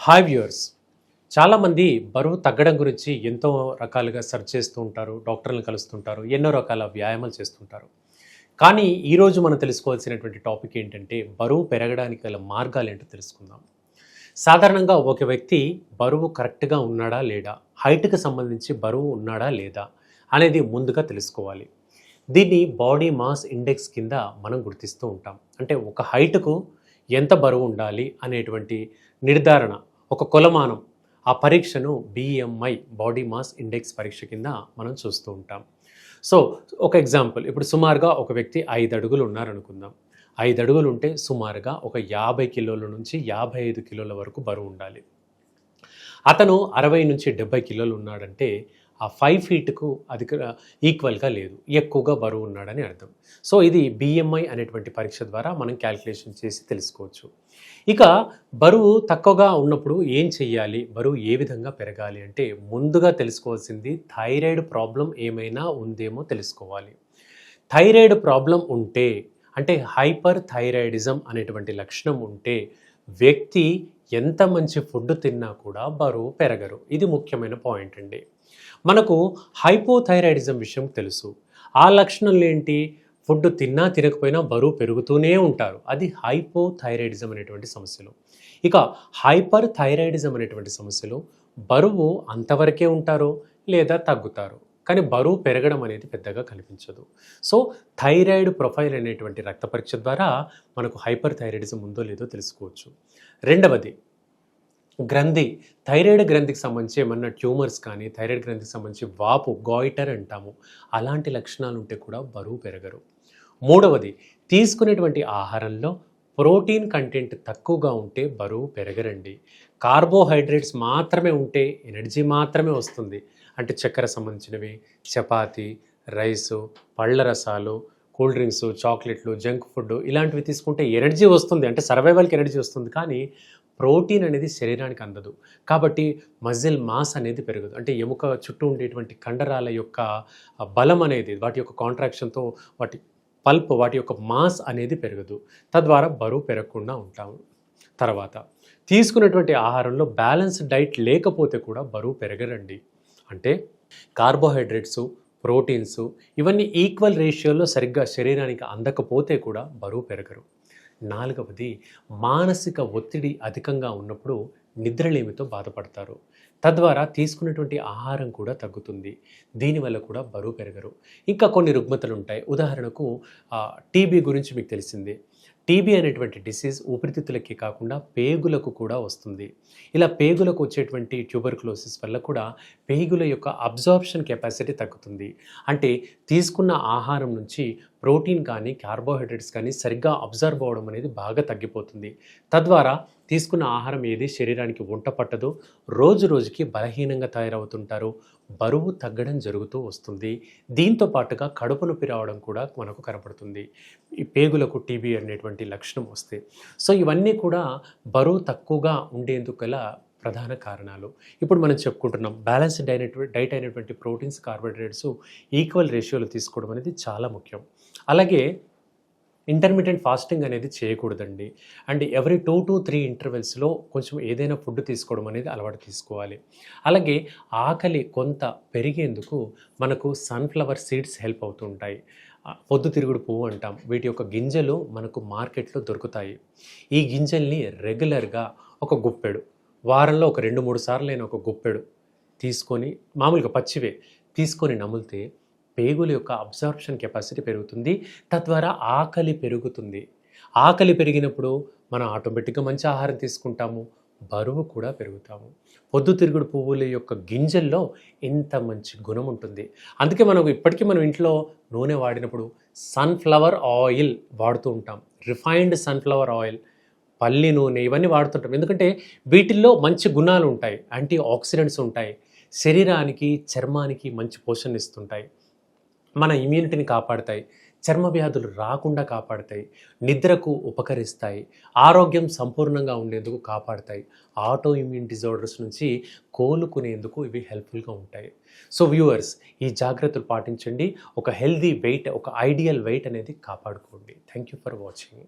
Hi viewers చాలామంది బరువు తగ్గడం గురించి ఎంతో రకాలుగా సెర్చ్ చేస్తూ ఉంటారు డాక్టర్లను కలుస్తుంటారు ఎన్నో రకాల వ్యాయామాలు చేస్తుంటారు. కానీ ఈరోజు మనం తెలుసుకోవాల్సినటువంటి టాపిక్ ఏంటంటే బరువు పెరగడానికి గల మార్గాలు ఏంటో తెలుసుకుందాం. సాధారణంగా ఒక వ్యక్తి బరువు కరెక్ట్గా ఉన్నాడా లేడా హైట్కి సంబంధించి బరువు ఉన్నాడా లేదా అనేది ముందుగా తెలుసుకోవాలి. దీన్ని బాడీ మాస్ ఇండెక్స్ కింద మనం గుర్తిస్తూ ఉంటాం. అంటే ఒక హైట్కు ఎంత బరువు ఉండాలి అనేటువంటి నిర్ధారణ ఒక కొలమానం ఆ పరీక్షను బిఎంఐ బాడీ మాస్ ఇండెక్స్ పరీక్ష కింద మనం చూస్తూ ఉంటాం. సో ఒక ఎగ్జాంపుల్ ఇప్పుడు సుమారుగా ఒక వ్యక్తి ఐదు అడుగులు ఉన్నారనుకుందాం. ఐదు అడుగులు ఉంటే సుమారుగా ఒక యాభై కిలోల నుంచి యాభై ఐదు కిలోల వరకు బరువు ఉండాలి. అతను అరవై నుంచి డెబ్బై కిలోలు ఉన్నాడంటే ఆ ఫైవ్ ఫీట్కు అది ఈక్వల్గా లేదు. ఎక్కువగా బరువు ఉన్నాడని అర్థం. సో ఇది బిఎంఐ అనేటువంటి పరీక్ష ద్వారా మనం క్యాల్కులేషన్ చేసి తెలుసుకోవచ్చు. ఇక బరువు తక్కువగా ఉన్నప్పుడు ఏం చెయ్యాలి? బరువు ఏ విధంగా పెరగాలి అంటే ముందుగా తెలుసుకోవాల్సింది థైరాయిడ్ ప్రాబ్లం ఏమైనా ఉందేమో తెలుసుకోవాలి. థైరాయిడ్ ప్రాబ్లం ఉంటే అంటే హైపర్ థైరాయిడిజం అనేటువంటి లక్షణం ఉంటే వ్యక్తి ఎంత మంచి ఫుడ్ తిన్నా కూడా బరువు పెరగరు. ఇది ముఖ్యమైన పాయింట్ అండి. మనకు హైపోథైరాయిడిజం విషయం తెలుసు. ఆ లక్షణాలు ఏంటి ఫుడ్ తిన్నా తినకపోయినా బరువు పెరుగుతూనే ఉంటారు. అది హైపోథైరాయిడిజం అనేటువంటి సమస్యలు. ఇక హైపర్ థైరాయిడిజం అనేటువంటి సమస్యలు బరువు అంతవరకే ఉంటారు లేదా తగ్గుతారు. కానీ బరువు పెరగడం అనేది పెద్దగా కనిపించదు. సో థైరాయిడ్ ప్రొఫైల్ అనేటువంటి రక్త పరీక్ష ద్వారా మనకు హైపర్ థైరాయిడిజం ఉందో లేదో తెలుసుకోవచ్చు. రెండవది గ్రంథి. థైరాయిడ్ గ్రంథికి సంబంధించి ఏమన్నా ట్యూమర్స్ కానీ థైరాయిడ్ గ్రంథికి సంబంధించి వాపు గాయిటర్ అంటాము. అలాంటి లక్షణాలు ఉంటే కూడా బరువు పెరగరు. మూడవది తీసుకునేటువంటి ఆహారంలో ప్రోటీన్ కంటెంట్ తక్కువగా ఉంటే బరువు పెరగరండి. కార్బోహైడ్రేట్స్ మాత్రమే ఉంటే ఎనర్జీ మాత్రమే వస్తుంది. అంటే చక్కెర సంబంధించినవి చపాతి రైసు పళ్ళ రసాలు కూల్ డ్రింక్స్ చాక్లెట్లు జంక్ ఫుడ్ ఇలాంటివి తీసుకుంటే ఎనర్జీ వస్తుంది. అంటే సర్వైవల్కి ఎనర్జీ వస్తుంది. కానీ ప్రోటీన్ అనేది శరీరానికి అందదు. కాబట్టి మజిల్ మాస్ అనేది పెరగదు. అంటే ఎముక చుట్టూ ఉండేటువంటి కండరాల యొక్క బలం అనేది వాటి యొక్క కాంట్రాక్షన్తో వాటి పల్ప్ వాటి యొక్క మాస్ అనేది పెరగదు. తద్వారా బరువు పెరగకుండా ఉంటాము తర్వాత తీసుకున్నటువంటి ఆహారంలో బ్యాలెన్స్ డైట్ లేకపోతే కూడా బరువు పెరగరండి. అంటే కార్బోహైడ్రేట్స్ ప్రోటీన్స్ ఇవన్నీ ఈక్వల్ రేషియోలో సరిగ్గా శరీరానికి అందకపోతే కూడా బరువు పెరగరు. నాలుగవది మానసిక ఒత్తిడి అధికంగా ఉన్నప్పుడు నిద్రలేమితో బాధపడతారు. తద్వారా తీసుకున్నటువంటి ఆహారం కూడా తగ్గుతుంది. దీనివల్ల కూడా బరువు పెరగరు. ఇంకా కొన్ని రుగ్మతలు ఉంటాయి ఉదాహరణకు టీబీ గురించి మీకు తెలిసిందే. టీబీ అనేటువంటి డిసీజ్ ఊపిరితిత్తులకి కాకుండా పేగులకు కూడా వస్తుంది. ఇలా పేగులకు వచ్చేటువంటి ట్యూబర్క్లోసిస్ వల్ల కూడా పేగుల యొక్క అబ్జార్ప్షన్ కెపాసిటీ తగ్గుతుంది. అంటే తీసుకున్న ఆహారం నుంచి ప్రోటీన్ కానీ కార్బోహైడ్రేట్స్ కానీ సరిగ్గా అబ్జర్వ్ అవ్వడం అనేది బాగా తగ్గిపోతుంది. తద్వారా తీసుకున్న ఆహారం ఏది? శరీరానికి వంట పట్టదు. రోజు రోజుకి బలహీనంగా తయారవుతుంటారు. బరువు తగ్గడం జరుగుతూ వస్తుంది. దీంతో పాటుగా కడుపు నొప్పి రావడం కూడా మనకు కనపడుతుంది. ఈ పేగులకు టీబీ అనేటువంటి లక్షణం వస్తే. సో ఇవన్నీ కూడా బరువు తక్కువగా ఉండేందుకు గల ప్రధాన కారణాలు. ఇప్పుడు మనం చెప్పుకుంటున్నాం బ్యాలెన్స్ డైనట్ డైట్ అయినటువంటి ప్రోటీన్స్ కార్బోహైడ్రేట్స్ ఈక్వల్ రేషియోలో తీసుకోవడం అనేది చాలా ముఖ్యం. అలాగే ఇంటర్మీడియట్ ఫాస్టింగ్ అనేది చేయకూడదండి. And every two to three ఇంటర్వెల్స్లో కొంచెం ఏదైనా ఫుడ్ తీసుకోవడం అనేది అలవాటు తీసుకోవాలి. అలాగే ఆకలి కొంత పెరిగేందుకు మనకు సన్ఫ్లవర్ సీడ్స్ హెల్ప్ అవుతుంటాయి. పొద్దుతిరుగుడు పువ్వు అంటాం. వీటి యొక్క గింజలు మనకు మార్కెట్లో దొరుకుతాయి. ఈ గింజల్ని రెగ్యులర్గా ఒక గుప్పెడు వారంలో ఒక రెండు మూడు సార్లు అయిన ఒక గుప్పెడు తీసుకొని మామూలుగా పచ్చివే తీసుకొని నములితే పేగుల యొక్క అబ్జార్ప్షన్ కెపాసిటీ పెరుగుతుంది. తద్వారా ఆకలి పెరుగుతుంది. ఆకలి పెరిగినప్పుడు మనం ఆటోమేటిక్గా మంచి ఆహారం తీసుకుంటాము. బరువు కూడా పెరుగుతాము. పొద్దుతిరుగుడు పువ్వుల యొక్క గింజల్లో ఇంత మంచి గుణం ఉంటుంది. అందుకే మనం ఇప్పటికీ మనం ఇంట్లో నూనె వాడినప్పుడు సన్ఫ్లవర్ ఆయిల్ వాడుతూ ఉంటాం. రిఫైన్డ్ సన్ఫ్లవర్ ఆయిల్ పల్లి నూనె ఇవన్నీ వాడుతుంటాం. ఎందుకంటే వీటిల్లో మంచి గుణాలు ఉంటాయి. యాంటీ ఆక్సిడెంట్స్ ఉంటాయి. శరీరానికి చర్మానికి మంచి పోషణ ఇస్తుంటాయి మన ఇమ్యూనిటీని కాపాడతాయి. చర్మ వ్యాధులు రాకుండా కాపాడతాయి. నిద్రకు ఉపకరిస్తాయి. ఆరోగ్యం సంపూర్ణంగా ఉండేందుకు కాపాడతాయి. ఆటో ఇమ్యూన్ డిజార్డర్స్ నుంచి కోలుకునేందుకు ఇవి హెల్ప్ఫుల్గా ఉంటాయి. సో వ్యూవర్స్ ఈ జాగ్రత్తలు పాటించండి. ఒక హెల్దీ వెయిట్ ఒక ఐడియల్ వెయిట్ అనేది కాపాడుకోండి. Thank you for watching